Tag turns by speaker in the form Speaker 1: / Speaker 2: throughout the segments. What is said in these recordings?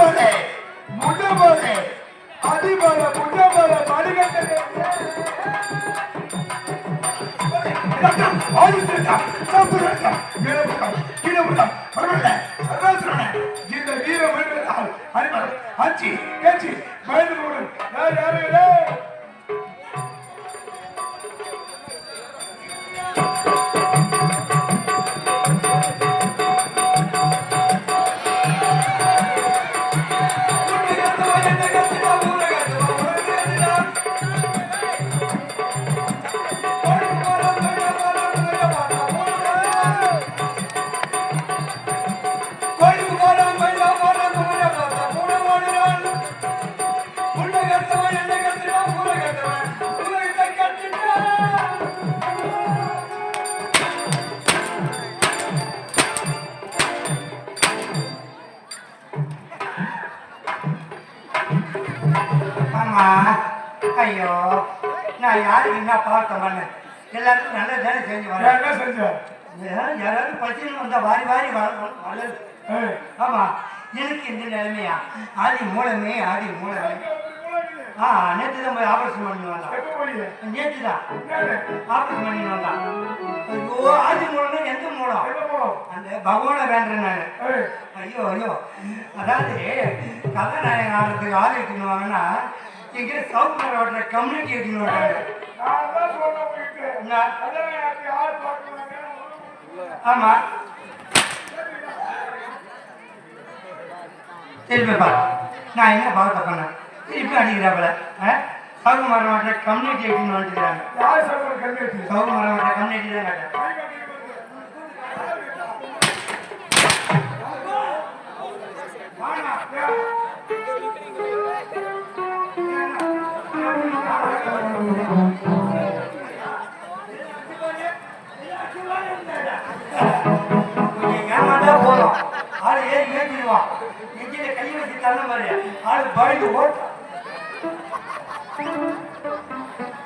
Speaker 1: அதிபரே முடவரே அதிபர மணிகண்டனே இந்த வீர மனிதனால் பயந்து யார் யாரு?
Speaker 2: நான் யாருக்கு என்ன பார்க்க வரேன் எல்லாருக்கும் நல்ல தானே செஞ்சு வரேன்
Speaker 1: என்ன
Speaker 2: யாராவது பிரச்சனை வந்தா வாரி வாரி வள- வளருது
Speaker 1: ஏய்,
Speaker 2: ஆமா எனக்கு இந்த நிலைமையா? ஆதி மூலமே ஆதி மூலமே ஆ நேற்று தான் போய் ஆபரேஷன் பண்ணி வந்தான்? நேற்று தான்? ஆபரேஷன் பண்ணி வந்தான் ஐயோ ஆதி மூலம்னா எந்த மூலம்? அந்த பகவானை வேண்டேன் நான். ஐயோ ஐயோ. அதாவது கதாநாயகன் ஆகிறதுக்கு ஆள் எடுத்துன்னு வாங்கன்னா எங்கிட்ட சவுத் கம்யூனிட்டி. என்ன?
Speaker 1: அதான் எனக்கு யார் பார்க்கறாங்க?
Speaker 2: ஆமா திருப்பி பாரு நான் என்ன பாவத்தை பண்ணேன் திருப்பி அடிக்கிறாப்புல சவுத் மாவட்ட கம்யூனிட்டி எடுத்துன்னு வந்துக்கிறாங்க
Speaker 1: யார் சொல்ற கல்வெட்டு?
Speaker 2: சவுத் மாவட்ட கம்யூனிட்டி தான் கேட்டேன் மாதிரி ஆளு பயந்து ஓட்டும்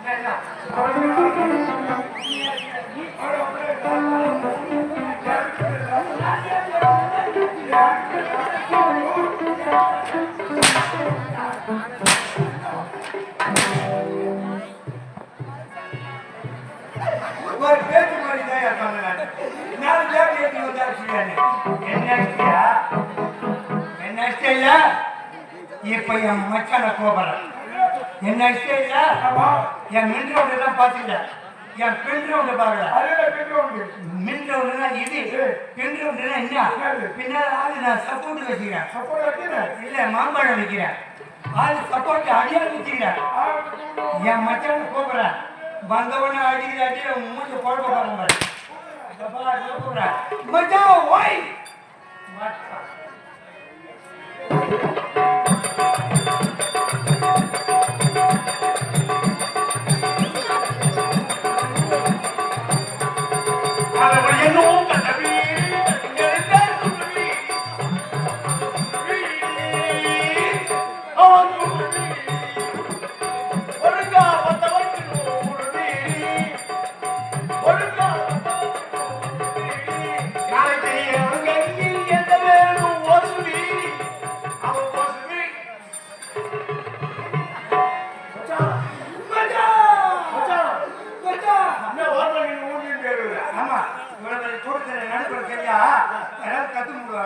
Speaker 2: என்ன, என்ன? ஒரு பேச்சு மாதிரி தான் இருப்பாங்க நானு. நாலு பேர் ஏற்றி வந்தா வச்சுக்கானே. இப்ப என் மச்சான கோபுரம். என்ன ஐயா? என் மின் ரவுண்டு தான் பாத்தீங்க என் பெண் ரவுண்டு பாருங்க
Speaker 1: அதுல பெற்றவங்க.
Speaker 2: மின் ரவுண்டுனா இது ரவுண்டுனா என்ன? பின்னால ஆளு நான் சப்போர்ட் வச்சுக்கிறேன்
Speaker 1: சப்போர்ட் வைக்கிறேன்.
Speaker 2: இல்ல மாம்பழம் வைக்கிறேன். ஆளு சப்போர்ட் அடியால் வச்சுக்கிறேன் என் மச்சான கூப்பிடுறேன் வந்தவொடனே அடிக்கிற அடியில மூஞ்சி குழப்ப போற மாதிரி இந்த பாரு, இதோ கூப்பிடுறேன். மச்சான் ஓய்!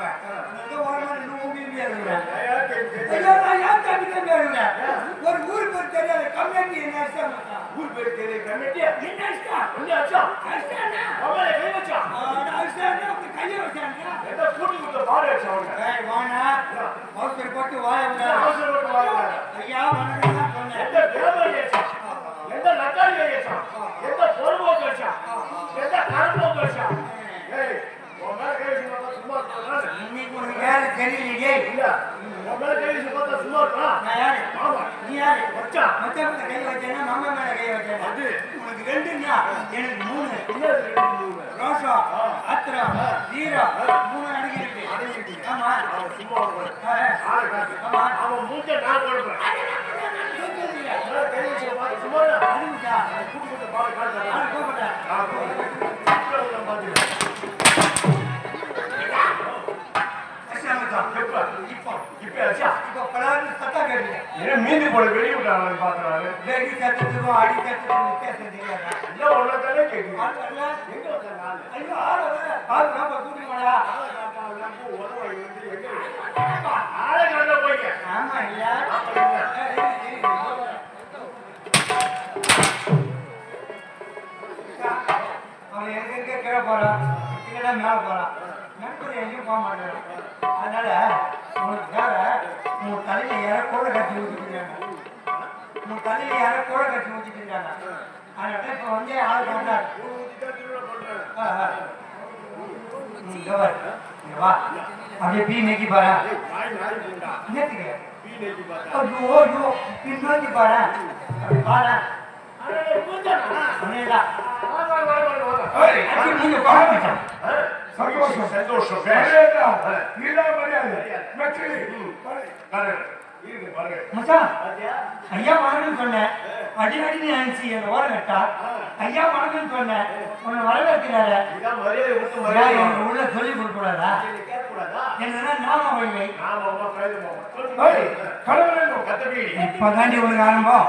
Speaker 2: கத்து முடுவாங்க இந்த ஓரமா ரெண்டு மூணு இருக்கிறேன் ஐயா, நான் ஏன் தம்பி தம்பி அழுகுறேன்? ஒரு ஊருக்கு ஒரு தெரியாத கம்யூனிட்டி என்ன அடிச்சா
Speaker 1: ஊர் பேரு தெரிய கமிட்டி
Speaker 2: என்ன அடிச்சா
Speaker 1: கொஞ்சம் அச்சா
Speaker 2: அடிச்சானா?
Speaker 1: அவளை கை வச்சா
Speaker 2: தெரியலையே
Speaker 3: இல்ல உன் மேல கை வச்சு பார்த்தா சும்மா இருக்கா
Speaker 2: நான் யாரு
Speaker 3: ஆமா
Speaker 2: நீ யாரு
Speaker 3: மச்சான்.
Speaker 2: மச்சான் மேல கை வச்சேனா மாமா மேல கை வச்சேனா
Speaker 3: அது.
Speaker 2: உனக்கு ரெண்டுன்னா எனக்கு மூணு
Speaker 3: என்ன இது ரெண்டு மூணு?
Speaker 2: அடங்கிருக்கு
Speaker 3: அடங்கிருக்கு.
Speaker 2: ஆமா
Speaker 3: அவன் சும்மா காட்டு.
Speaker 2: ஆமா.
Speaker 3: அவன் மூஞ்ச நான் கொடுப்பேன். சும்மா இரு.
Speaker 2: அதுக்குதா.
Speaker 3: கூட்டு கூட்டு பாரு, காட்டு.
Speaker 2: ஆ, கூப்பிட்டேன்.
Speaker 3: நான் பாத்துக்கிறேன். ஏன் மீந்தி போட வெளிய விட்டாங்க பாக்குறாரு
Speaker 2: வெடி சத்தத்துக்கும் அடி சத்தத்துக்கும் வித்தியாசம் தெரியாதா
Speaker 3: எல்லாம் ஒன்னா தானே கேக்குது? எங்க வந்தாங்க?
Speaker 2: ஐயோ ஆள். ஆள் நம்ம கூட்டிட்டு போடா.
Speaker 3: ஆளை காட்டாம பூ உதவாங்க வந்து எங்க இருக்கு? ஆளை காட்ட போய்ங்க
Speaker 2: ஆமா இல்லையா?
Speaker 3: இல்ல.
Speaker 2: அவன் எங்க எங்க கீழே போறான் கீழே மேல போறான் நண்பர் எங்கேயும் போக மாட்டாரு அதனால உனக்கு தேவை உன் தலையில யாரோ கூட கட்டி ஊற்றிக்கிறாங்க உன் தலையில யாரோ கூட கட்டி ஊற்றிக்கிறாங்க அதனால இப்போ வந்து ஆள் காட்டாரு ஆ, ஆ. ம், இங்க வா. இங்க வா அப்படியே பீ நெக்கி பாரு
Speaker 3: வாய் நாரி போண்டா
Speaker 2: என்னத்துக்கு
Speaker 3: பீ நெக்கி பார்த்தா
Speaker 2: ஐயோ ஐயோ பின்னோக்கி பாரு அப்படி பாரு
Speaker 3: அடே
Speaker 2: மச்சான் ஐயா வணக்கம் சொன்னேன். அடி அடி நினைச்சு என் ஓரம் கட்டா ஐயா வணக்கம் சொன்னேன். உன்னை வரவேற்கிறாரு. எனக்கு உள்ள சொல்லி கொடுக்கூடாதா என்னன்னா நாம
Speaker 1: நோ.
Speaker 3: கத்தபி
Speaker 2: இப்பதாண்டி உனக்கு ஆரம்பம்?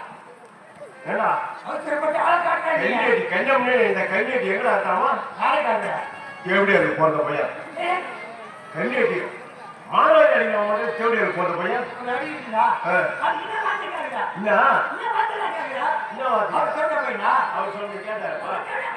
Speaker 3: ஏடா
Speaker 2: அவசரப்பட்டு ஆளை காட்டுடா நீ.
Speaker 3: கைநீட்டி கஞ்சம்னு இந்த கைநீட்டி எங்கடா இருக்காமா
Speaker 2: ஆளை.
Speaker 3: எப்படி அது பிறந்த பையன். கைநீட்டி மாணவர் மட்டும் தேடி அது பிறந்த பையன்
Speaker 2: என்ன? அவர் பையனா?
Speaker 3: ஆ